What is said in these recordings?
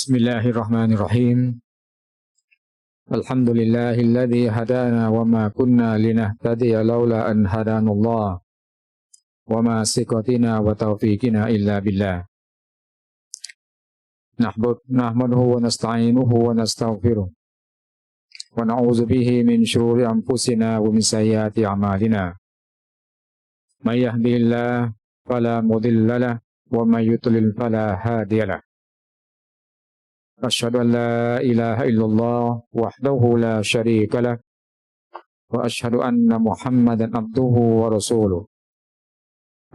بسم الله الرحمن الرحيم الحمد لله الذي هدانا وما كنا لنهتدي لولا أن هدانا الله وما ثقتنا وتوفيقنا إلا بالله نحمد نحمده ونستعينه ونستغفره ونعوذ به من شرور أنفسنا ومن سيئات أعمالنا من يهده الله فلا مضل له ومن يضلل فلا هادي له أشهد أن لا إله إلا الله وحده لا شريك له وأشهد أن محمدا عبده ورسوله.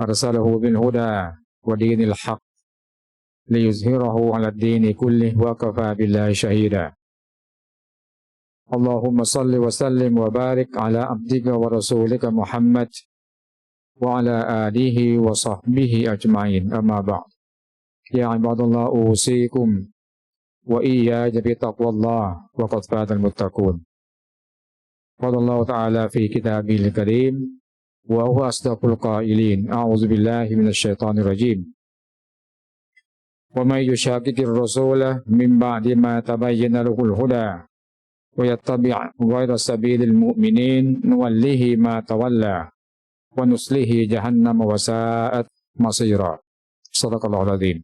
أرسله بالهدى ودين الحق ليظهره على الدين كله وكفى بالله شهيدا. اللهم صل وسلم وبارك على عبدك ورسولك محمد وعلى آله وصحبه أجمعين. أما بعد يا عباد الله أوصيكم وإياي بتقوى الله وقد فاز المتقون. قال الله تعالى في كتابه الكريم وهو أصدق القائلين. أعوذ بالله من الشيطان الرجيم. ومن يشاكك الرسول من بعد ما تبين له الهدى ويتبع غير سبيل المؤمنين نوله ما تولى ونصله جهنم وساءت مصيرا. صدق الله العظيم.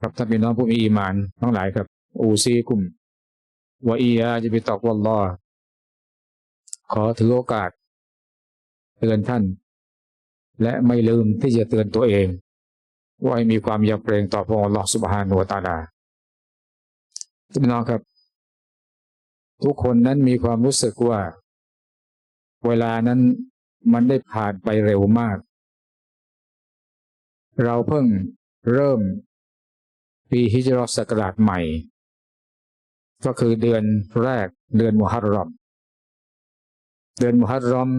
ครับท่านพี่น้องผู้มีอีมานทั้งหลายครับ อูซีกุมวะอียาจะไปตอกวัลลอขอถือโอกาส เตือนท่าน และไม่ลืมที่จะเตือนตัวเอง ว่าให้มีความยำเกรงต่อพระองค์อัลอสุบฮานุวตาลาท่านพี่น้องครับ ทุกคนนั้นมีความรู้สึกว่า เวลานั้นมันได้ผ่านไปเร็วมาก เราเพิ่งเริ่ม ปีฮิจรัสศักราชใหม่ ก็คือเดือนแรกเดือนมุฮัรรอม เดือนมุฮัรรอม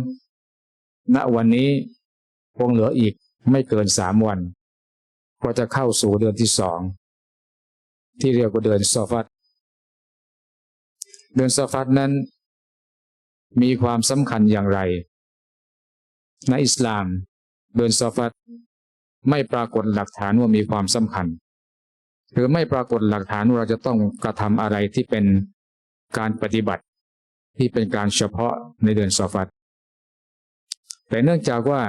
ณวันนี้คงเหลืออีกไม่เกินสามวัน ก็จะเข้าสู่เดือนที่สองที่เรียกว่าเดือนซอฟัตเดือนซอฟัตนั้น มีความสำคัญอย่างไร ในอิสลาม เดือนซอฟัตไม่ปรากฏหลักฐานว่ามีความสำคัญ หรือไม่ปรากฏหลักฐานว่าเราจะต้องกระทำอะไรที่เป็นการปฏิบัติที่เป็นการเฉพาะในเดือนซอฟัตแต่เนื่องจากว่า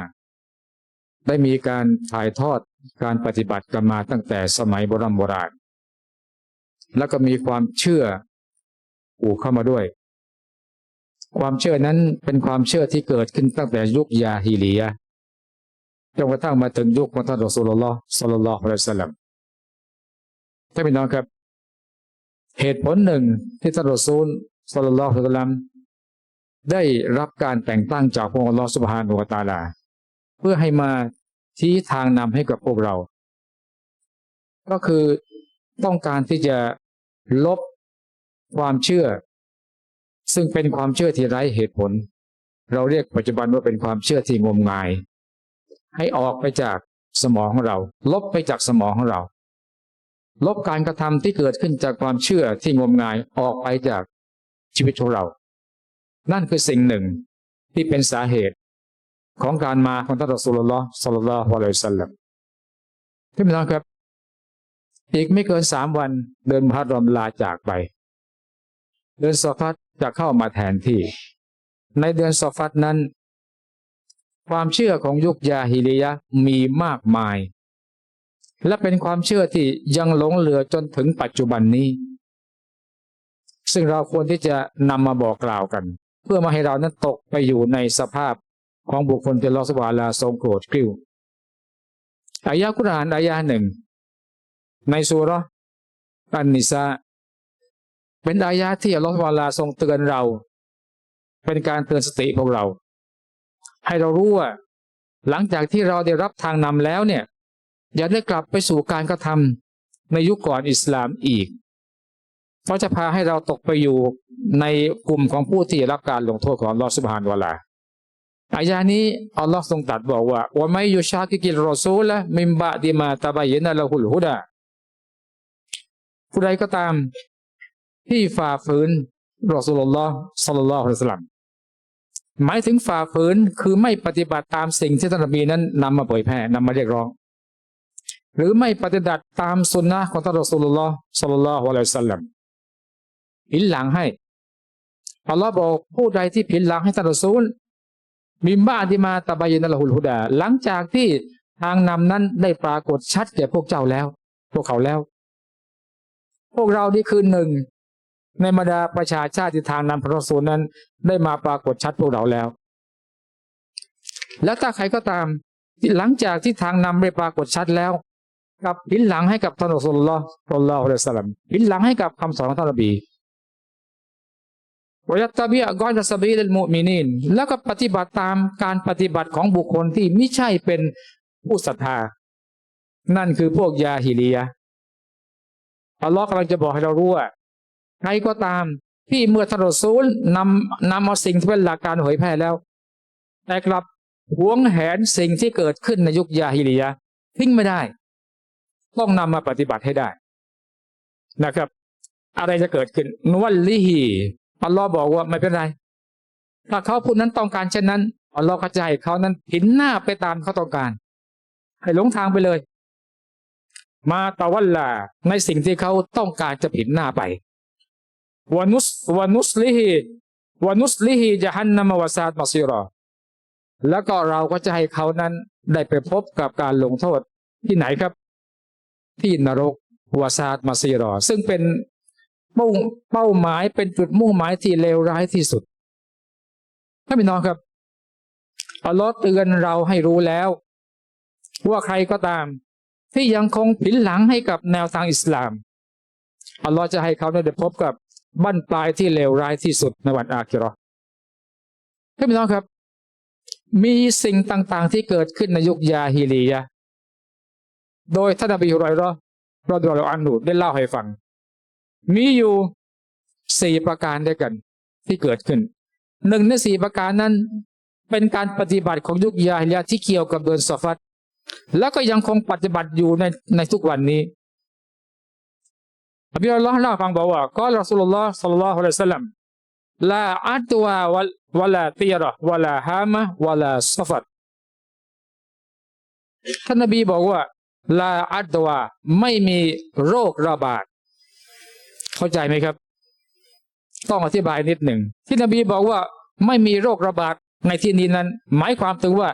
ได้มีการถ่ายทอดการปฏิบัติกันมาตั้งแต่สมัยโบราณโบราณ แล้วก็มีความเชื่ออู่เข้ามาด้วย ความเชื่อนั้นเป็นความเชื่อที่เกิดขึ้นตั้งแต่ยุคยาฮิลียะจนกระทั่งมาถึงยุคของท่านรสูลลอสัลลลอฮุอะลัยฮิสลัม ท่านพี่น้องครับ เหตุผลหนึ่งที่ท่านรอซูลสลลัลลอฮุอะลัยฮิสซาลลัมได้รับการแต่งตั้งจากพระองค์ลอสุบฮานุวตาลา เพื่อให้มาชี้ทางนำให้กับพวกเรา ก็คือต้องการที่จะลบความเชื่อ ซึ่งเป็นความเชื่อที่ไร้เหตุผล เราเรียกปัจจุบันว่าเป็นความเชื่อที่งมงาย ให้ออกไปจากสมองของเรา ลบไปจากสมองของเรา ลบการกระทำที่เกิดขึ้นจากความเชื่อที่งมงายออกไปจากชีวิตของเรา นั่นคือสิ่งหนึ่งที่เป็นสาเหตุของการมาของท่านรอสูลลอฮ์สัลลัลลอฮุอะลัยฮิสัลลัมที่พี่น้องครับ อีกไม่เกินสามวันเดินพัดรอมลาจากไป เดือนซอฟัตจะเข้ามาแทนที่ ในเดือนซอฟัตนั้น ความเชื่อของยุคยาฮิลียะมีมากมาย และเป็นความเชื่อที่ยังหลงเหลือจนถึงปัจจุบันนี้ ซึ่งเราควรที่จะนำมาบอกกล่าวกัน เพื่อมาให้เรานั้นตกไปอยู่ในสภาพของบุคคลที่ลอสวาลาทรงโกรธกริ้วอายะกุรานอายะหนึ่ง ในสุรอันนิซาเป็นอายะที่อัลลอฮฺวาลาทรงเตือนเรา เป็นการเตือนสติพวกเรา ให้เรารู้ว่า หลังจากที่เราได้รับทางนำแล้วเนี่ย อย่าได้กลับไปสู่การกระทำในยุคก่อนอิสลามอีก เพราะจะพาให้เราตกไปอยู่ในกลุ่มของผู้ที่รับการลงโทษของลอสุบฮานวะลาอายานี้อัลลอฮ์ทรงตรัสบอกว่าว่าไม่ยุชากิกิลรอซูละมิมบะดิมาตาบายนะละหุลฮุดาผู้ใดก็ตาม ที่ฝ่าฝืนรอสูลุลลอฮ์สัลลัลลอฮุอะลัยฮิสลัมหมายถึงฝ่าฝืนคือไม่ปฏิบัติตามสิ่งที่ท่านนบีนั้นนำมาเผยแผ่นำมาเรียกร้อง หรือไม่ปฏิบัติตามสุนนะของท่านรอสูลุลลอฮ์สัลลัลลอฮุอะลัยฮิสัลลัมผินหลังให้อัลลอฮ์บอกผู้ใดที่ผินหลังให้ท่านรอซูลมิมบ้าที่มาตะบายินละหุลฮุดา หลังจากที่ทางนำนั้นได้ปรากฏชัดแก่พวกเจ้าแล้ว พวกเขาแล้ว พวกเรานี่คือหนึ่งในบรรดาประชาชาติที่ทางนำพระรอซูลนั้น ได้มาปรากฏชัดพวกเราแล้ว แล้วถ้าใครก็ตาม หลังจากที่ทางนำได้ปรากฏชัดแล้ว กับพินหลังให้กับท่านอัสลลอฮ์อัลลอฮุอะลัยฮิสสลามพินหลังให้กับคำสอนของท่านนบีวยัตตบีอะกอนจะสบีลมุมินีนแล้วก็ปฏิบัติตามการปฏิบัติของบุคคลที่ไม่ใช่เป็นผู้ศรัทธา นั่นคือพวกยาฮิลียะอัลลอฮ์กำลังจะบอกให้เรารู้ว่าใครก็ตามที่เมื่อท่านรอซูลนำนำเอาสิ่งที่เป็นหลักการเผยแพร่แล้ว แต่กลับหวงแหนสิ่งที่เกิดขึ้นในยุคยาฮิลียะทิ้งไม่ได้ ต้องนำมาปฏิบัติให้ได้นะครับ อะไรจะเกิดขึ้นนวัลลิฮีอัลลอฮ์บอกว่าไม่เป็นไร ถ้าเขาผู้นั้นต้องการเช่นนั้นอัลลอฮ์ก็จะให้เขานั้นผินหน้าไปตามเขาต้องการ ให้หลงทางไปเลย มาตะวัลลาในสิ่งที่เขาต้องการจะผินหน้าไปวานุสวานุสลิฮีวานุสลิฮีจะฮันนามวาซาดมาซิรอแล้วก็เราก็จะให้เขานั้นได้ไปพบกับการลงโทษที่ไหนครับ ที่นรกหัวซาดมาซีรอ ซึ่งเป็นมุ่งเป้าหมายเป็นจุดมุ่งหมายที่เลวร้ายที่สุดท่านพี่น้องครับอัลลอฮ์เตือนเราให้รู้แล้ว ว่าใครก็ตาม ที่ยังคงผินหลังให้กับแนวทางอิสลามอัลลอฮ์จะให้เขาได้พบกับบั้นปลายที่เลวร้ายที่สุดในวันอาคิราะห์ท่านพี่น้องครับ มีสิ่งต่างๆที่เกิดขึ้นในยุคยาฮิลียะ โดยท่านอบีฮุไรราะห์รอดเราอันหูได้เล่าให้ฟัง มีอยู่สี่ประการด้วยกันที่เกิดขึ้นหนึ่งในสี่ประการนั้น เป็นการปฏิบัติของยุคยาฮิยะห์ที่เกี่ยวกับเดือนซอฟัตแล้วก็ยังคงปฏิบัติอยู่ในในทุกวันนี้อบีอัลลอฮ์เล่าฟังบอกว่าก็รอสุลลอฮ์สัลลัลลอฮุอะลัยฮิวะสัลลัมลาอัตวาวะวะลาตีระวะลาฮามะวะลาซอฟัตท่านนบีบอกว่า ลาอัตวาไม่มีโรคระบาด เข้าใจไหมครับ ต้องอธิบายนิดหนึ่ง ที่นบีบอกว่าไม่มีโรคระบาดในที่นี้นั้น หมายความถึงว่า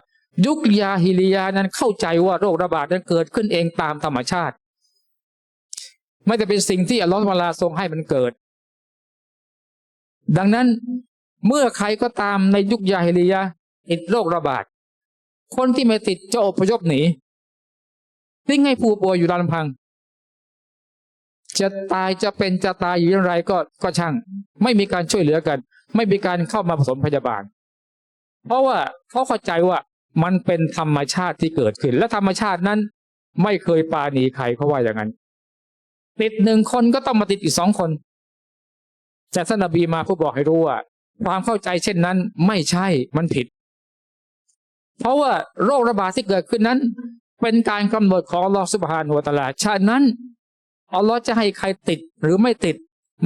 ยุคยาฮิลียานั้นเข้าใจว่าโรคระบาดนั้นเกิดขึ้นเองตามธรรมชาติ ไม่ได้เป็นสิ่งที่อัลลอฮฺวะลาทรงให้มันเกิด ดังนั้นเมื่อใครก็ตามในยุคยาฮิลียาติดโรคระบาด คนที่ไม่ติดจะอพยพหนี ทิ้งให้ผู้ป่วยอยู่ลำพัง จะตายจะเป็นจะตายอยู่อย่างไรก็ก็ช่าง ไม่มีการช่วยเหลือกัน ไม่มีการเข้ามาผสมพยาบาล เพราะว่าเขาเข้าใจว่ามันเป็นธรรมชาติที่เกิดขึ้น และธรรมชาตินั้น ไม่เคยปาณีใครเขาว่าอย่างนั้น ติดหนึ่งคนก็ต้องมาติดอีกสองคนแต่ท่านนบีมาผู้บอกให้รู้ว่า ความเข้าใจเช่นนั้นไม่ใช่มันผิด เพราะว่าโรคระบาดที่เกิดขึ้นนั้น เป็นการกำหนดของอัลลอฮฺสุบฮานุวะตลาฉะนั้นอัลลอฮ์จะให้ใครติดหรือไม่ติด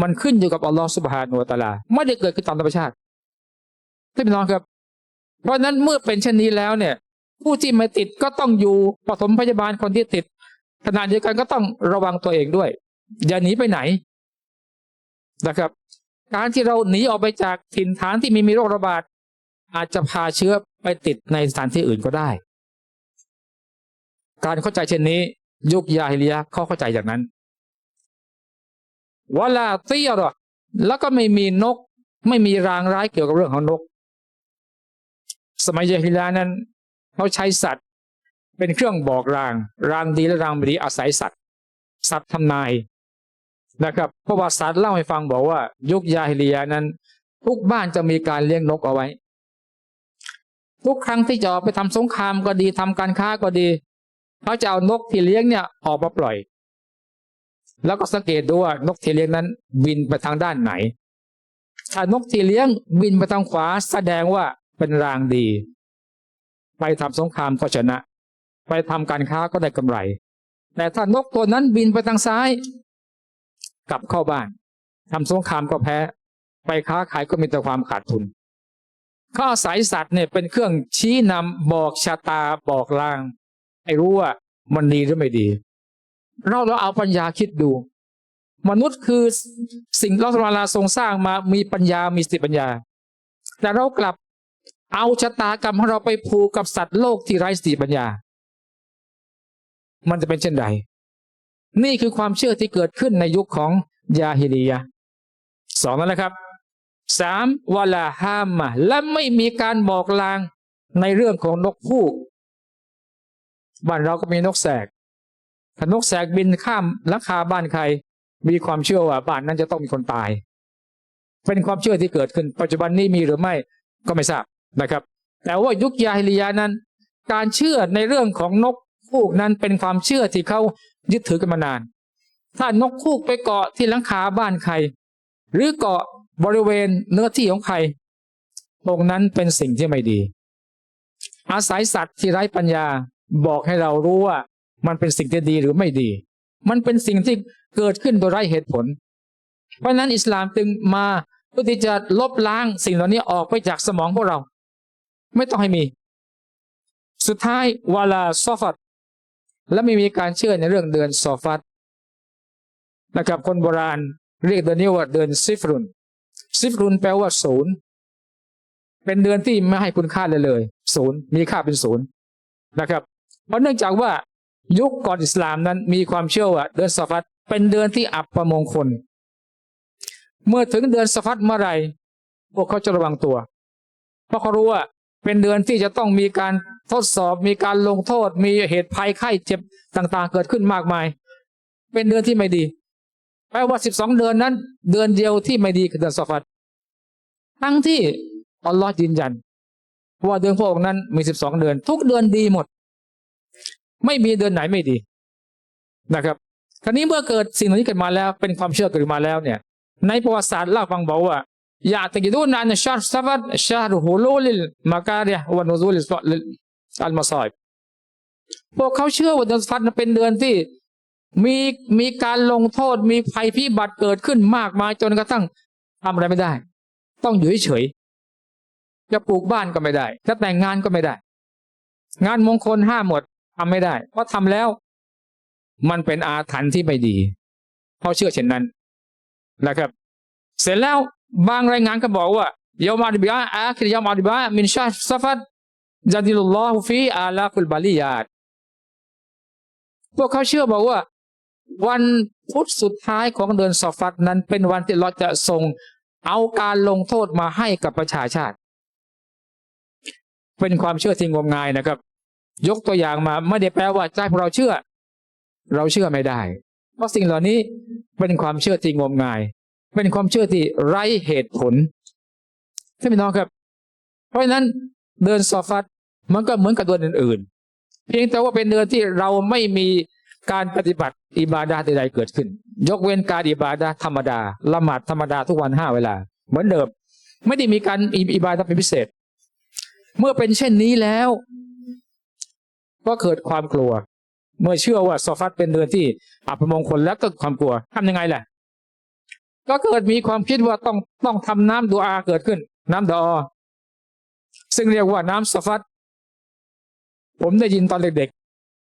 มันขึ้นอยู่กับอัลลอฮฺสุบฮานุวะตลาไม่ได้เกิดขึ้นตามธรรมชาติท่านพี่น้องครับ เพราะฉะนั้นเมื่อเป็นเช่นนี้แล้วเนี่ย ผู้ที่ไม่ติดก็ต้องอยู่ปฐมพยาบาลคนที่ติดขณะเดียวกันก็ต้องระวังตัวเองด้วย อย่าหนีไปไหนนะครับ การที่เราหนีออกไปจากถิ่นฐานที่มีมีโรคระบาดอาจจะพาเชื้อไปติดในสถานที่อื่นก็ได้ การเข้าใจเช่นนี้ ยุคยาฮิลียะเขาเข้าใจอย่างนั้นวลาเตียรอแล้วก็ไม่มีนก ไม่มีรางร้ายเกี่ยวกับเรื่องของนก สมัยยาฮิลียนั้นเขาใช้สัตว์ เป็นเครื่องบอกราง รางดีและรางไม่ดีอาศัยสัตว์ สัตว์ทำนายนะครับพระว่าสัตว์เล่าให้ฟังบอกว่า ยุคยาฮิลียนั้น ทุกบ้านจะมีการเลี้ยงนกเอาไว้ ทุกครั้งที่จะออกไปทำสงครามก็ดีทำการค้าก็ดี เขาจะเอานกที่เลี้ยงเนี่ยออกมาปล่อย แล้วก็สังเกตดูว่านกที่เลี้ยงนั้น บินไปทางด้านไหน ถ้านกที่เลี้ยงบินไปทางขวาแสดงว่าเป็นรางดี ไปทำสงครามก็ชนะ ไปทำการค้าก็ได้กำไร แต่ถ้านกตัวนั้นบินไปทางซ้าย กลับเข้าบ้านทำสงครามก็แพ้ ไปค้าขายก็มีแต่ความขาดทุนข้าอายสัตว์เนี่ยเป็นเครื่องชี้นำบอกชะตาบอกลาง ให้รู้ว่ามันดีหรือไม่ดี เราเราเอาปัญญาคิดดู มนุษย์คือสิ่งที่เราสวาลาทรงสร้างมามีปัญญามีสติปัญญา แต่เรากลับเอาชะตากรรมของเราไปผูกกับสัตว์โลกที่ไร้สติปัญญา มันจะเป็นเช่นใด นี่คือความเชื่อที่เกิดขึ้นในยุคของยาฮิลียะสองนั่นะครับสามวลาฮามมาและไม่มีการบอกลางในเรื่องของนกพูก บ้านเราก็มีนกแสกถ้านกแสกบินข้ามหลังคาบ้านใคร มีความเชื่อว่าบ้านนั้นจะต้องมีคนตาย เป็นความเชื่อที่เกิดขึ้น ปัจจุบันนี้มีหรือไม่ก็ไม่ทราบนะครับ แต่ว่ายุคยาฮิลียะห์นั้น การเชื่อในเรื่องของนกคูกนั้นเป็นความเชื่อที่เขายึดถือกันมานาน ถ้านกคูกไปเกาะที่หลังคาบ้านใคร หรือเกาะบริเวณเนื้อที่ของใครตรงนั้นเป็นสิ่งที่ไม่ดี อาศัยสัตว์ที่ไร้ปัญญา บอกให้เรารู้ว่ามันเป็นสิ่งที่ดีหรือไม่ดี มันเป็นสิ่งที่เกิดขึ้นโดยไร้เหตุผล เพราะนั้นอิสลามจึงมาเพื่อที่จะลบล้างสิ่งเหล่านี้ออกไปจากสมองพวกเรา ไม่ต้องให้มี สุดท้ายวาลาซอฟัดและไม่มีการเชื่อในเรื่องเดือนซอฟัดนะครับคนโบราณเรียกเดือนนี้ว่าเดือนซิฟรุน ซิฟรุนแปลว่าศูนย์เป็นเดือนที่ไม่ให้คุณค่าเลยเลยศูนย์มีค่าเป็นศูนย์นะครับ เพราะเนื่องจากว่ายุคก่อนอิสลามนั้นมีความเชื่อว่า เดือนซอฟัดเป็นเดือนที่อับประมงคล เมื่อถึงเดือนซอฟัดเมื่อไรพวกเขาจะระวังตัว เพราะเขารู้ว่าเป็นเดือนที่จะต้องมีการทดสอบ มีการลงโทษ มีเหตุภัยไข้เจ็บต่าง ๆ เกิดขึ้นมากมาย เป็นเดือนที่ไม่ดี แปลว่าสิบสองเดือนนั้น เดือนเดียวที่ไม่ดีคือเดือนซอฟัดทั้งที่อัลลอฮ์ยืนยัน ว่าเดือนพวกนั้นมีสิบสองเดือน ทุกเดือนดีหมด ไม่มีเดือนไหนไม่ดีนะครับ คราวนี้เมื่อเกิดสิ่งเหล่านี้เกิดมาแล้ว เป็นความเชื่อเกิดมาแล้วเนี่ย ในประวัติศาสตร์เล่าฟังบอกว่าอยากตะกิดูนานชาร์ซฟัดชาร์ฮูลูลิลมาการิยวันนูซูลิสอัลมาซอยพวกเขาเชื่อว่าเดือนฟัดนั้นเป็นเดือนที่มีมีการลงโทษมีภัยพิบัติเกิดขึ้นมากมายจนกระทั่งทำอะไรไม่ได้ ต้องอยู่เฉยๆจะปลูกบ้านก็ไม่ได้จะแต่งงานก็ไม่ได้ งานมงคลห้ามหมด ทำไม่ได้ เพราะทำแล้ว มันเป็นอาถรรพ์ที่ไม่ดีเขาเชื่อเช่นนั้นนะครับ เสร็จแล้วบางรายงานก็บอกว่ายามาดิบะอาคิรยามาดิบะมินชาซัฟัดจัดิลุลลอฮุฟีอาลาคุลบาลียาตพวกเขาเชื่อบอกว่า วันพุธสุดท้ายของเดือนซอฟัดนั้น เป็นวันที่เราจะส่งเอาการลงโทษมาให้กับประชาชาติ เป็นความเชื่อที่งมงายนะครับ ยกตัวอย่างมาไม่ได้แปลว่าใจพวกเราเชื่อ เราเชื่อไม่ได้ เพราะสิ่งเหล่านี้เป็นความเชื่อที่งมงาย เป็นความเชื่อที่ไร้เหตุผลท่านพี่น้องครับ เพราะฉะนั้นเดือนซอฟัดมันก็เหมือนกับเดือนอื่นๆ เพียงแต่ว่าเป็นเดือนที่เราไม่มีการปฏิบัติอิบาดาใดๆเกิดขึ้น ยกเว้นการอิบาดาธรรมดาละหมาดธรรมดาทุกวันห้าเวลา เหมือนเดิมไม่ได้มีการอิบาดาเป็นพิเศษ เมื่อเป็นเช่นนี้แล้ว ก็เกิดความกลัว เมื่อเชื่อว่าซอฟัดเป็นเดือนที่อัปมงคลแล้วก็ความกลัวทำยังไงล่ะ ก็เกิดมีความคิดว่าต้องต้องทำน้ำดูอาเกิดขึ้น น้ำดอ ซึ่งเรียกว่าน้ำซอฟัดผมได้ยินตอนเด็ก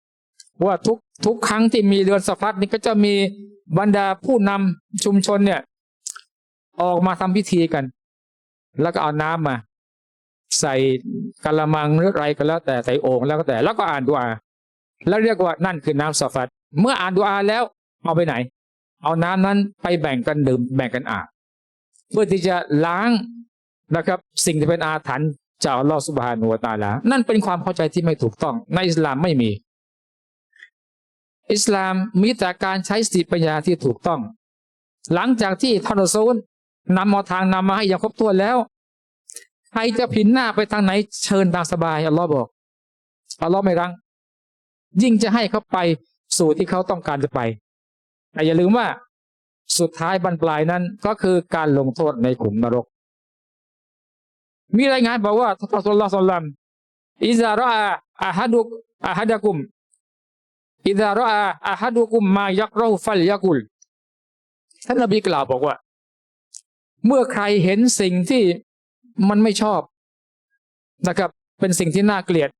ๆ ว่าทุกทุกครั้งที่มีเดือนสฟัดนี่ก็จะมีบรรดาผู้นำชุมชนเนี่ย ออกมาทำพิธีกัน แล้วก็เอาน้ำมา ใส่กะละมังหรืออะไรก็แล้ว แต่ใส่โอ่งแล้วก็แต่ แล้วก็อ่านดูอาแล้วเรียกว่านั่นคือน้ำสฟัดเมื่ออ่านดูอาแล้วเอาไปไหน เอาน้ำนั้นไปแบ่งกันดื่มแบ่งกันอาบเพื่อที่จะล้างนะครับ สิ่งที่เป็นอาถรรพ์จากลอสุบฮานุวตาลา นั่นเป็นความเข้าใจที่ไม่ถูกต้อง ในอิสลามไม่มี อิสลามมีแต่การใช้สติปัญญาที่ถูกต้อง หลังจากที่ท่านรอซูลนำมาทางนำมาให้อย่างครบถ้วนแล้ว ครจะผินหน้าไปทางไหนเชิญตามสบายอัลลอฮ์บอกอัลลอฮ์ไม่รังยิ่งจะให้เขาไปสู่ที่เขาต้องการจะไปแต่อย่าลืมว่าสุดท้ายบรรปลายนั้นก็คือการลงโทษในขุมนรก มีรายงานบอกว่าท่านสุลต่านอิซาระอาฮัดุกอาฮัดะกุมอิซาระอาฮัดุกุมมายักเราฟัลยักุลท่านนบีกล่าวบอกว่า เมื่อใครเห็นสิ่งที่ มันไม่ชอบนะครับ เป็นสิ่งที่น่าเกลียด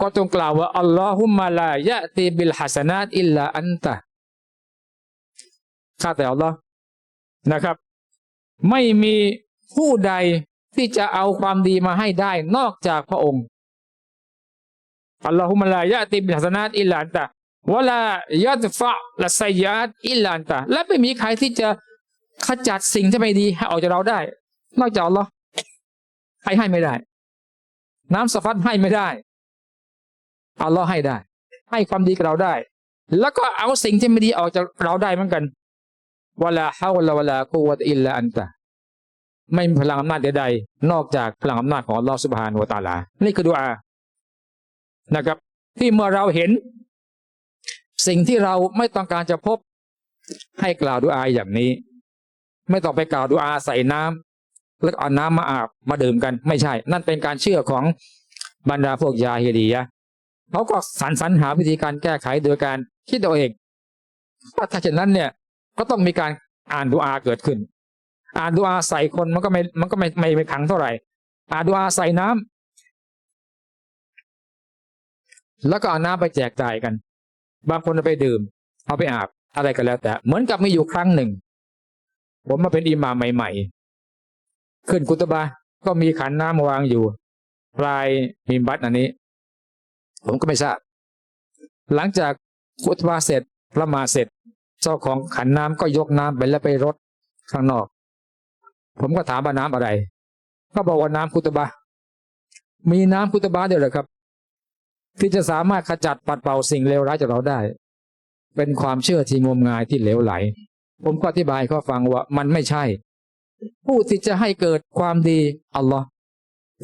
ก็จงกล่าวว่าอัลลอฮุมมาลายะตีบิลฮัสนาตอิลลาอันตะข้าแต่อัลลอฮ์นะครับ ไม่มีผู้ใดที่จะเอาความดีมาให้ได้นอกจากพระองค์อัลลอฮุมะลายะติบิลฮัสนาตอิลลาอันตะวะลายัดฟะละไซยาตอิลลาอันตะและไม่มีใครที่จะขจัดสิ่งที่ไม่ดีให้ออกจากเราได้ นอกจากอัลลอฮ์ รให้ไม่ได้ น้ำสะฟัดให้ไม่ได้อัลลอฮ์ให้ได้ ให้ความดีกับเราได้ แล้วก็เอาสิ่งที่ไม่ดีออกจากเราได้เหมือนกันวลาฮาวลาวลากุวะตอิลลาอันตะไม่มีพลังอำนาจใดๆนอกจากพลังอำนาจของอัลลอฮฺสุบฮานุวตาลา นี่คือดุอานะครับ ที่เมื่อเราเห็น สิ่งที่เราไม่ต้องการจะพบให้กล่าวดุอาอย่างนี้ ไม่ต้องไปกล่าวดุอาใส่น้ำ แล้วเอาน้ำมาอาบมาดื่มกันไม่ใช่ นั่นเป็นการเชื่อของบรรดาพวกยาฮิดียะเขาก็สรรสรรหาวิธีการแก้ไขโดยการคิดเอาเองว่าถ้าเช่นนั้นเนี่ยก็ต้องมีการอ่านดุอาเกิดขึ้น อ่านดูอาใส่คนมันก็ไม่มันก็ไม่ไม่ไม่ขังเท่าไหร่ อ่านดูอาใส่น้ำแล้วก็เอาน้ำไปแจกจ่ายกัน บางคนเอาไปดื่ม เอาไปอาบอะไรก็แล้วแต่ เหมือนกับมีอยู่ครั้งหนึ่ง ผมมาเป็นอิหม่ามใหม่ๆ ขึ้นกุตบะก็มีขันน้ำมาวางอยู่ ปลายมิมบัตอันนี้ ผมก็ไม่ทราบ หลังจากกุตบะเสร็จละมาเสร็จ เจ้าของขันน้ำก็ยกน้ำไปแล้วไปรดข้างนอก ผมก็ถามว่าน้ำอะไร ก็บอกว่าน้ำคุตบะมีน้ำคุตบะเดียวเหรอครับ ที่จะสามารถขจัดปัดเป่าสิ่งเลวร้ายจากเราได้ เป็นความเชื่อที่งมงายที่เหลวไหล ผมก็อธิบายเขาฟังว่ามันไม่ใช่ ผู้ที่จะให้เกิดความดีอัลลอฮ์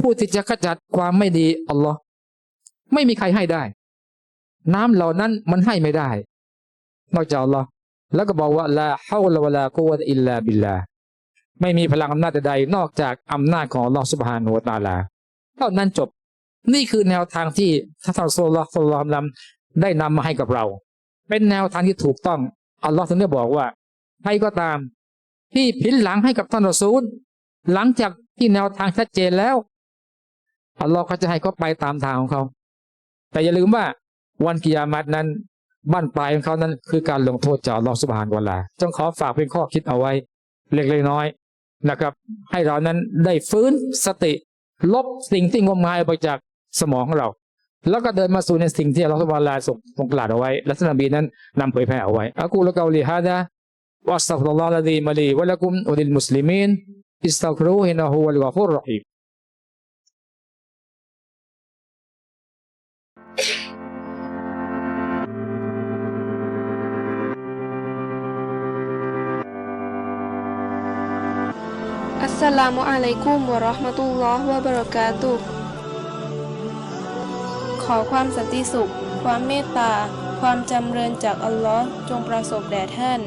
ผู้ที่จะขจัดความไม่ดีอัลลอฮ์ไม่มีใครให้ได้ น้ำเหล่านั้นมันให้ไม่ได้ นอกจากอัลลอฮ์แล้วก็บอกว่าลาฮาวลาวะลากุวะตอิลลาบิลลาไม่มีพลังอำนาจใดนอกจากอำนาจของอัลลอฮ์สุบฮานุวตาลาเท่านั้นจบนี่คือแนวทางที่ท่านอัลลอฮ์สุลลัลลอฮ์ได้นำมาให้กับเรา เป็นแนวทางที่ถูกต้องอัลลอฮ์ถึงได้บอกว่าใครก็ตาม ที่พินหลังให้กับท่านรอซูล หลังจากที่แนวทางชัดเจนแล้วอัลลอฮ์ก็จะให้เขาไปตามทางของเขา แต่อย่าลืมว่าวันกิยามัตนั้นบ้านปลายของเขานั้นคือการลงโทษจากอัลลอฮ์สุบฮานวะลาจงขอฝากเป็นข้อคิดเอาไว้ เล็กๆน้อยๆนะครับ ให้เรานั้นได้ฟื้นสติ ลบสิ่งที่งมงายไปจากสมองของเรา แล้วก็เดินมาสู่ในสิ่งที่อัลลอฮฺสุบฮานวะตะอาลาส่งทรงกลาวเอาไว้และท่านนบีนั้นนำเผยแผ่เอาไว้อะกูละกาลีฮะดะ واستغفر الله الذي ملي ولكم وللمسلمين استغفروه انه هو الغفور الرحيم السلام عليكم ورحمة الله وبركاته ขอความสันติสุข ความเมตตา ความจำเริญจากอัลลอฮ์จงประสบแด่ท่าน